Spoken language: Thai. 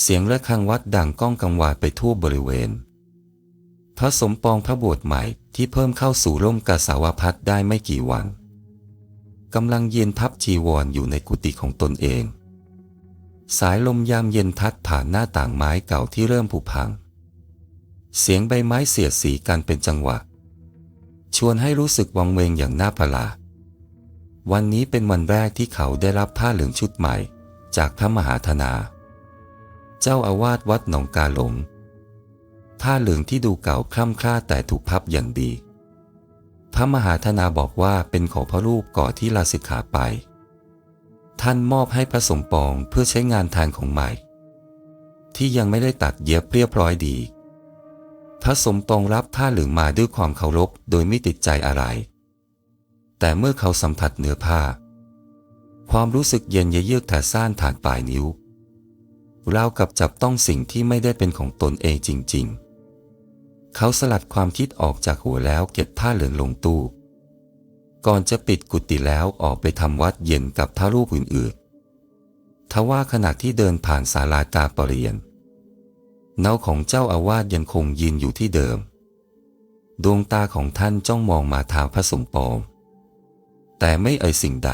เสียงระฆังวัดดังก้องกังวานไปทั่วบริเวณ พระสมปองพระบวชใหม่ที่เพิ่มเข้าสู่ร่มกาสาวพัดได้ไม่กี่วันกำลังเย็นพับจีวรออยู่ในกุฏิของตนเอง สายลมยามเย็นพัดผ่านหน้าต่างไม้เก่าที่เริ่มผุพัง เสียงใบไม้เสียดสีกันเป็นจังหวะ ชวนให้รู้สึกวังเวงอย่างน่าประหลาดวันนี้เป็นวันแรกที่เขาได้รับผ้าเหลืองชุดใหม่ จากพระมหาธนา เจ้าอาวาสวัดหนองกาหลงผ้าเหลืองที่ดูเก่าคล่ำคล้าแต่ถูกพับอย่างดี พระมหาธนาบอกว่าเป็นของพระรูปก่อที่ลาสิกขาไป ท่านมอบให้พระสมปองเพื่อใช้งานทางของใหม่ ที่ยังไม่ได้ตัดเย็บเรียบร้อยดี พระสมปองรับผ้าเหลืองมาด้วยความเคารพโดยไม่ติดใจอะไร แต่เมื่อเขาสัมผัสเนื้อผ้า ความรู้สึกเย็นเยือกแถซ่านผ่านปลายนิ้ว ราวกับจับต้องสิ่งที่ไม่ได้เป็นของตนเองจริง ๆ เขาสลัดความคิดออกจากหัวแล้วเก็บผ้าเหลืองลงตู้ ก่อนจะปิดกุฏิแล้วออกไปทำวัดเย็นกับพระรูปอื่นๆทว่าขณะที่เดินผ่านศาลาตาปรเรียน เนาของเจ้าอาวาสยังคงยืนอยู่ที่เดิม ดวงตาของท่านจ้องมองมาทางพระสมปองแต่ไม่เอ่ยสิ่งใด